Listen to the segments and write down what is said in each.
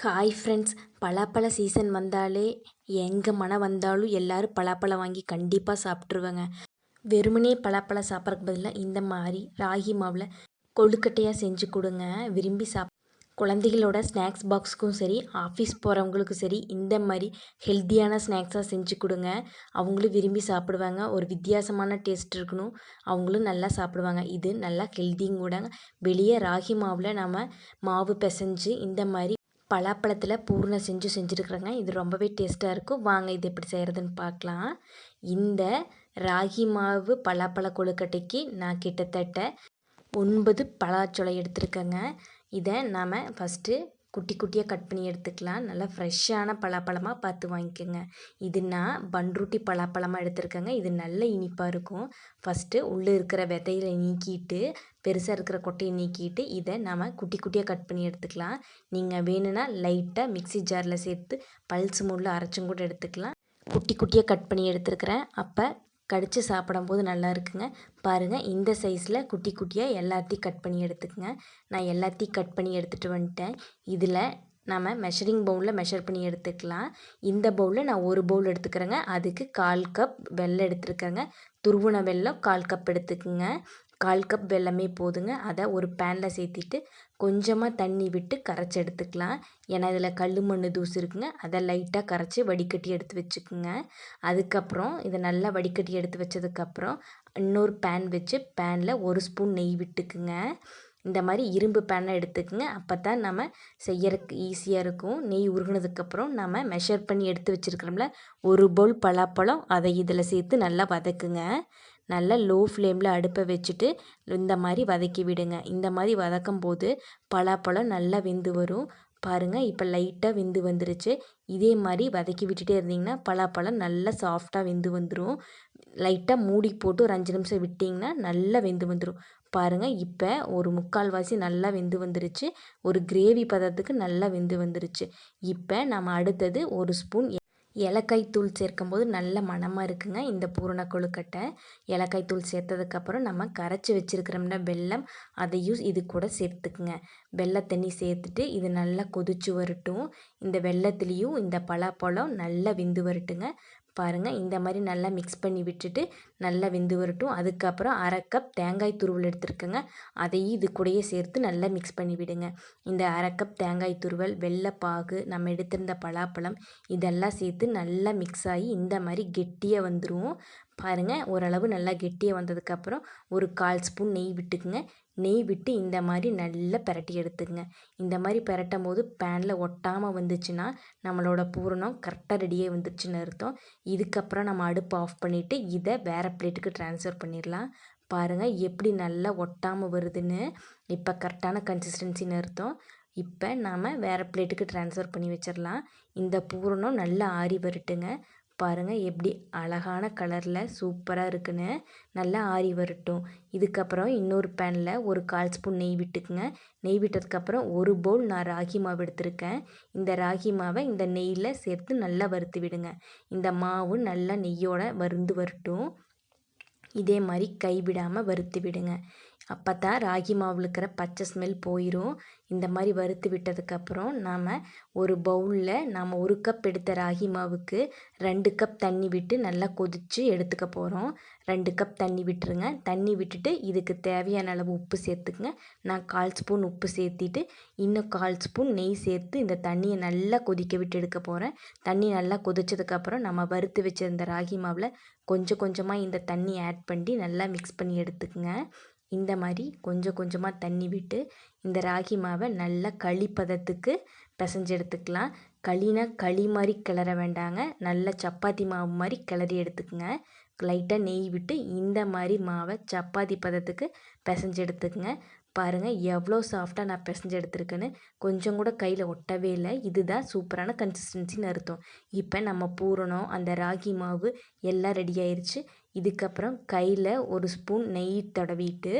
Hi friends பலாப்பழ season வந்தாலே எங்கே மனம் வந்தாலும் எல்லோரும் பலாப்பழம் வாங்கி கண்டிப்பாக சாப்பிட்ருவேங்க வெறுமனே பலாப்பழம் சாப்பிட்றதுக்கு பதிலாக இந்த மாதிரி ராகி மாவில் கொழுக்கட்டையாக செஞ்சு கொடுங்க விரும்பி சாப் குழந்தைகளோட ஸ்நாக்ஸ் பாக்ஸுக்கும் சரி ஆஃபீஸ் போகிறவங்களுக்கும் சரி இந்த மாதிரி ஹெல்த்தியான ஸ்நாக்ஸாக செஞ்சு கொடுங்க. அவங்களும் விரும்பி சாப்பிடுவாங்க ஒரு வித்தியாசமான டேஸ்ட் இருக்கணும் அவங்களும் நல்லா சாப்பிடுவாங்க. இது நல்லா ஹெல்த்தியும் கூட வெளியே ராகி மாவில் நம்ம மாவு பிசைஞ்சு இந்த மாதிரி பலாப்பழத்தில் பூர்ணம் செஞ்சு செஞ்சுருக்குறேங்க. இது ரொம்பவே டேஸ்ட்டாக இருக்கும். வாங்க இது எப்படி செய்கிறதுன்னு பார்க்கலாம் இந்த ராகி மாவு பலாப்பழ கொழுக்கட்டைக்கு நான் கிட்டத்தட்ட ஒன்பது பலாச்சொலை எடுத்திருக்கேங்க. இதை நாம் ஃபஸ்ட்டு குட்டி குட்டியாக கட் பண்ணி எடுத்துக்கலாம். நல்லா ஃப்ரெஷ்ஷான பலாப்பழமாக பார்த்து வாங்கிக்கோங்க. இது நான் பன்ருட்டி பலாப்பழமாக எடுத்திருக்கேங்க. இது நல்ல இனிப்பாக இருக்கும். ஃபஸ்ட்டு உள்ளே இருக்கிற விதையில நீக்கிட்டு பெருசாக இருக்கிற கொட்டையை நீக்கிட்டு இதை நம்ம குட்டி குட்டியாக கட் பண்ணி எடுத்துக்கலாம். நீங்கள் வேணும்னா லைட்டாக மிக்சி ஜாரில் சேர்த்து பல்ஸ் மூடில் அரைச்சும் கூட எடுத்துக்கலாம். குட்டி குட்டியாக கட் பண்ணி எடுத்துருக்கிறேன். அப்போ கடித்து சாப்பிடும்போது நல்லா இருக்குங்க. பாருங்கள் இந்த சைஸில் குட்டி குட்டியாக எல்லாத்தையும் கட் பண்ணி எடுத்துக்கங்க. நான் எல்லாத்தையும் கட் பண்ணி எடுத்துகிட்டு வந்துட்டேன். இதில் நம்ம மெஷரிங் பவுலில் மெஷர் பண்ணி எடுத்துக்கலாம். இந்த பவுலில் நான் ஒரு பவுல் எடுத்துக்கிறேங்க. அதுக்கு கால் கப் வெள்ளம் எடுத்துருக்கேங்க. துருவன வெல்லம் கால் கப் எடுத்துக்கோங்க. கால் கப் வெல்லமே போதுங்க. அதை ஒரு பேனில் சேர்த்திட்டு கொஞ்சமாக தண்ணி விட்டு கரைச்சி எடுத்துக்கலாம். ஏன்னா இதில் கல் மண் தூசு இருக்குங்க. அதை லைட்டாக கரைச்சி வடிகட்டி எடுத்து வச்சுக்குங்க. அதுக்கப்புறம் இதை நல்லா வடிகட்டி எடுத்து வச்சதுக்கப்புறம் இன்னொரு பேன் வச்சு பேனில் ஒரு ஸ்பூன் நெய் விட்டுக்குங்க. இந்த மாதிரி இரும்பு பேனை எடுத்துக்கோங்க. அப்போ தான் நம்ம செய்யறதுக்கு ஈஸியாக இருக்கும். நெய் உருகினதுக்கப்புறம் நம்ம மெஷர் பண்ணி எடுத்து வச்சுருக்கிறோம்ல ஒரு பவுல் பலாப்பழம் அதை இதில் சேர்த்து நல்லா வதக்குங்க. நல்லா லோ ஃப்ளேமில் அடுப்பை வச்சுட்டு இந்த மாதிரி வதக்கி விடுங்க. இந்த மாதிரி வதக்கும் போது பலாப்பழம் நல்லா வெந்து வரும். பாருங்கள் இப்போ லைட்டாக வெந்து வந்துருச்சு. இதே மாதிரி வதக்கி விட்டுட்டே இருந்திங்கன்னா பலாப்பழம் நல்லா சாஃப்டாக வெந்து வந்துடும் லைட்டாக மூடி போட்டு ஒரு அஞ்சு நிமிஷம் விட்டிங்கன்னா நல்லா வெந்து வந்துடும் பாருங்கள் இப்போ ஒரு முக்கால்வாசி நல்லா வெந்து வந்துருச்சு. ஒரு கிரேவி பதத்துக்கு நல்லா வெந்து வந்துருச்சு. இப்போ நம்ம அடுத்தது ஒரு ஸ்பூன் ஏலக்காய் தூள் சேர்க்கும்போது நல்ல மணமாக இருக்குங்க. இந்த பூரண கொழுக்கட்டை. ஏலக்காய் தூள் சேர்த்ததுக்கப்புறம் நம்ம கரைச்சி வச்சுருக்கிறோம்னா வெல்லம் அதையும் இது கூட சேர்த்துக்குங்க. வெள்ளை தண்ணி சேர்த்துட்டு இது நல்லா கொதிச்சு வரட்டும். இந்த வெள்ளத்துலேயும் இந்த பலாப்பழம் நல்லா விந்து வரட்டுங்க. பாருங்கள் இந்த மாதிரி நல்லா மிக்ஸ் பண்ணி விட்டுட்டு நல்லா வெந்து வரட்டும். அதுக்கப்புறம் அரை கப் தேங்காய் துருவல் எடுத்துருக்கேங்க. அதையும் இது கூடயே சேர்த்து நல்லா மிக்ஸ் பண்ணி விடுங்க. இந்த அரை கப் தேங்காய் துருவல் வெள்ளைப்பாகு நம்ம எடுத்திருந்த பலாப்பழம் இதெல்லாம் சேர்த்து நல்லா மிக்ஸ் ஆகி இந்த மாதிரி கெட்டியாக வந்துடுவோம் பாருங்கள் ஓரளவு நல்லா கெட்டியாக வந்ததுக்கப்புறம் ஒரு கால் ஸ்பூன் நெய் விட்டுக்குங்க. நெய் விட்டு இந்த மாதிரி நல்லா பிரட்டி எடுத்துக்கங்க இந்த மாதிரி பிரட்டும் போது பேனில் ஒட்டாமல் வந்துச்சுன்னா நம்மளோட பூரணம் கரெக்டாக ரெடியாக வந்துருச்சுன்னு அர்த்தம். இதுக்கப்புறம் நம்ம அடுப்பு ஆஃப் பண்ணிவிட்டு இதை வேறு பிளேட்டுக்கு ட்ரான்ஸ்ஃபர் பண்ணிடலாம் பாருங்கள் எப்படி நல்லா ஒட்டாமல் வருதுன்னு இப்போ கரெக்டான கன்சிஸ்டன்சின்னு அர்த்தம். இப்போ நாம் வேறு பிளேட்டுக்கு ட்ரான்ஸ்ஃபர் பண்ணி வச்சிடலாம் இந்த பூரணம் நல்லா ஆறி வரட்டுங்க. பாருங்கள் எப்படி அழகான கலரில் சூப்பராக இருக்குன்னு. நல்லா ஆறி வரட்டும். இதுக்கப்புறம் இன்னொரு பேனில் ஒரு கால் ஸ்பூன் நெய் விட்டுக்குங்க. நெய் விட்டதுக்கப்புறம் ஒரு பவுல் நான் ராகி மாவு எடுத்திருக்கேன். இந்த ராகி மாவை இந்த நெய்யில் சேர்த்து நல்லா வறுத்து விடுங்க. இந்த மாவு நல்லா நெய்யோட வருந்து வரட்டும். இதே மாதிரி கைவிடாமல் வறுத்து விடுங்க. அப்போ தான் ராகி மாவில் இருக்கிற பச்சை ஸ்மெல் போயிடும் இந்த மாதிரி வறுத்து விட்டதுக்கப்புறம் நாம் ஒரு பவுலில் நாம் ஒரு கப் எடுத்த ராகி மாவுக்கு ரெண்டு கப் தண்ணி விட்டு நல்லா கொதித்து எடுத்துக்க போகிறோம் ரெண்டு கப் தண்ணி விட்டுருங்க. தண்ணி விட்டுட்டு இதுக்கு தேவையான அளவு உப்பு சேர்த்துக்குங்க. நான் கால் ஸ்பூன் உப்பு சேர்த்திட்டு இன்னும் கால் ஸ்பூன் நெய் சேர்த்து இந்த தண்ணியை நல்லா கொதிக்க விட்டு எடுக்க போகிறேன் தண்ணி நல்லா கொதிச்சதுக்கப்புறம் நம்ம வறுத்து வச்சுருந்த ராகி மாவில் கொஞ்சம் கொஞ்சமாக இந்த தண்ணி ஆட் பண்ணி நல்லா மிக்ஸ் பண்ணி எடுத்துக்கோங்க. இந்த மாதிரி கொஞ்சம் கொஞ்சமாக தண்ணி விட்டு இந்த ராகி மாவை நல்லா களி பதத்துக்கு பிசைஞ்சு எடுத்துக்கலாம். களினா களி மாதிரி கிளற வேண்டாங்க. நல்லா சப்பாத்தி மாவு மாதிரி கிளறி எடுத்துக்கோங்க. லைட்டாக நெய் விட்டு இந்த மாதிரி மாவை சப்பாத்தி பதத்துக்கு பிசைஞ்சு எடுத்துக்கோங்க. பாருங்கள் எவ்வளோ சாஃப்டாக நான் பிசைஞ்சு எடுத்துருக்கேன்னு கொஞ்சம் கூட கையில் ஒட்டவே இல்லை. இதுதான் சூப்பரான கன்சிஸ்டன்சின்னு அர்த்தம். இப்போ நம்ம பூரணம் அந்த ராகி மாவு எல்லாம் ரெடி ஆயிடுச்சு இதுக்கப்புறம் கையில் ஒரு ஸ்பூன் நெய் தடவிட்டு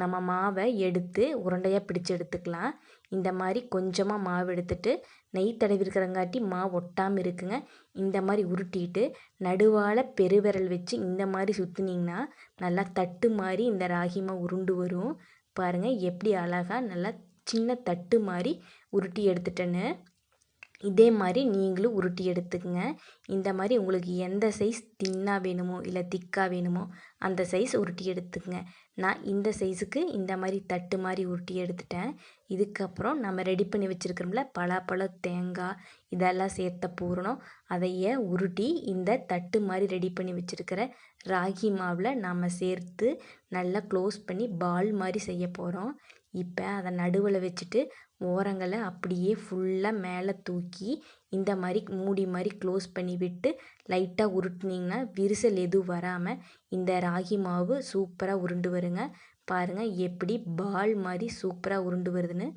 நம்ம மாவை எடுத்து உருண்டையாக பிடிச்சு எடுத்துக்கலாம். இந்த மாதிரி கொஞ்சமாக மாவு எடுத்துட்டு நெய் தடவிருக்கிறங்காட்டி மாவு ஒட்டாமல் இருக்குங்க. இந்த மாதிரி உருட்டிட்டு நடுவால் பெருவிரல் வச்சு இந்த மாதிரி சுற்றுனீங்கன்னா நல்லா தட்டு மாதிரி இந்த ராகி மாவு உருண்டு வரும். பாருங்கள் எப்படி அழகாக நல்லா சின்ன தட்டு மாதிரி உருட்டி எடுத்துட்டேன்னு. இதே மாதிரி நீங்களும் உருட்டி எடுத்துக்கங்க. இந்த மாதிரி உங்களுக்கு எந்த சைஸ் தின்னாக வேணுமோ இல்லை திக்காக வேணுமோ அந்த சைஸ் உருட்டி எடுத்துக்கங்க. நான் இந்த சைஸுக்கு இந்த மாதிரி தட்டு மாதிரி உருட்டி எடுத்துட்டேன். இதுக்கப்புறம் நம்ம ரெடி பண்ணி வச்சுருக்கிறோம்ல பலாப்பழம் தேங்காய் இதெல்லாம் சேர்த்த பூரணம் அதையே உருட்டி இந்த தட்டு மாதிரி ரெடி பண்ணி வச்சுருக்கிற ராகி மாவில் நாம் சேர்த்து நல்லா க்ளோஸ் பண்ணி பால் மாதிரி செய்ய போகிறோம் இப்போ அதை நடுவில் வச்சுட்டு ஓரங்களை அப்படியே ஃபுல்லாக மேலே தூக்கி இந்த மாதிரி மூடி மாதிரி க்ளோஸ் பண்ணி விட்டு லைட்டாக உருட்டுனீங்கன்னா விரிசல் எதுவும் வராமல் இந்த ராகி மாவு சூப்பராக உருண்டு வருங்க. பாருங்கள் எப்படி பால் மாதிரி சூப்பராக உருண்டு வருதுன்னு.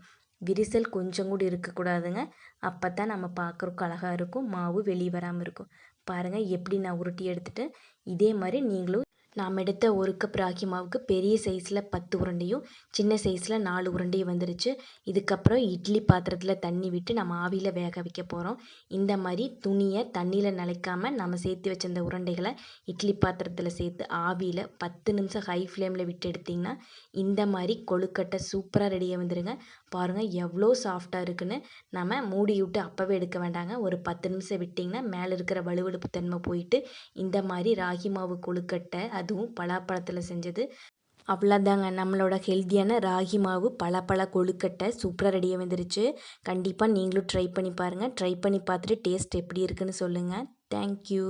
விரிசல் கொஞ்சம் கூட இருக்கக்கூடாதுங்க. அப்போ தான் நம்ம பார்க்குறக்கு அழகாக இருக்கும். மாவு வெளியே வராமல் இருக்கும். பாருங்கள் எப்படி நான் உருட்டி எடுத்துகிட்டு இதே மாதிரி நீங்களும் நாம் எடுத்த ஒரு கப் ராகி மாவுக்கு பெரிய சைஸில் பத்து உருண்டையும் சின்ன சைஸில் நாலு உருண்டையும் வந்துருச்சு. இதுக்கப்புறம் இட்லி பாத்திரத்தில் தண்ணி விட்டு நம்ம ஆவியில் வேக வைக்க போகிறோம் இந்த மாதிரி துணியை தண்ணியில் நனைக்காமல் நம்ம சேர்த்து வச்ச உருண்டைகளை இட்லி பாத்திரத்தில் சேர்த்து ஆவியில் பத்து நிமிஷம் ஹை ஃப்ளேமில் விட்டு எடுத்திங்கன்னா இந்த மாதிரி கொழுக்கட்டை சூப்பராக ரெடியாக வந்துடுங்க பாருங்கள் எவ்வளோ சாஃப்டாக இருக்குன்னு. நம்ம மூடி விட்டு அப்போவே எடுக்க வேண்டாங்க. ஒரு பத்து நிமிஷம் விட்டிங்கன்னா மேலே இருக்கிற வலுவழுப்பு தன்மை போயிட்டு இந்த மாதிரி ராகி மாவு கொழுக்கட்டை அதுவும் பலாப்பழத்தில் செஞ்சது. அவ்வளோதாங்க நம்மளோட ஹெல்த்தியான ராகி மாவு பலாப்பழ கொழுக்கட்டை சூப்பராக ரெடியாக வந்துருச்சு. கண்டிப்பாக நீங்களும் ட்ரை பண்ணி பாருங்கள் ட்ரை பண்ணி பார்த்துட்டு டேஸ்ட் எப்படி இருக்குன்னு சொல்லுங்கள் தேங்க்யூ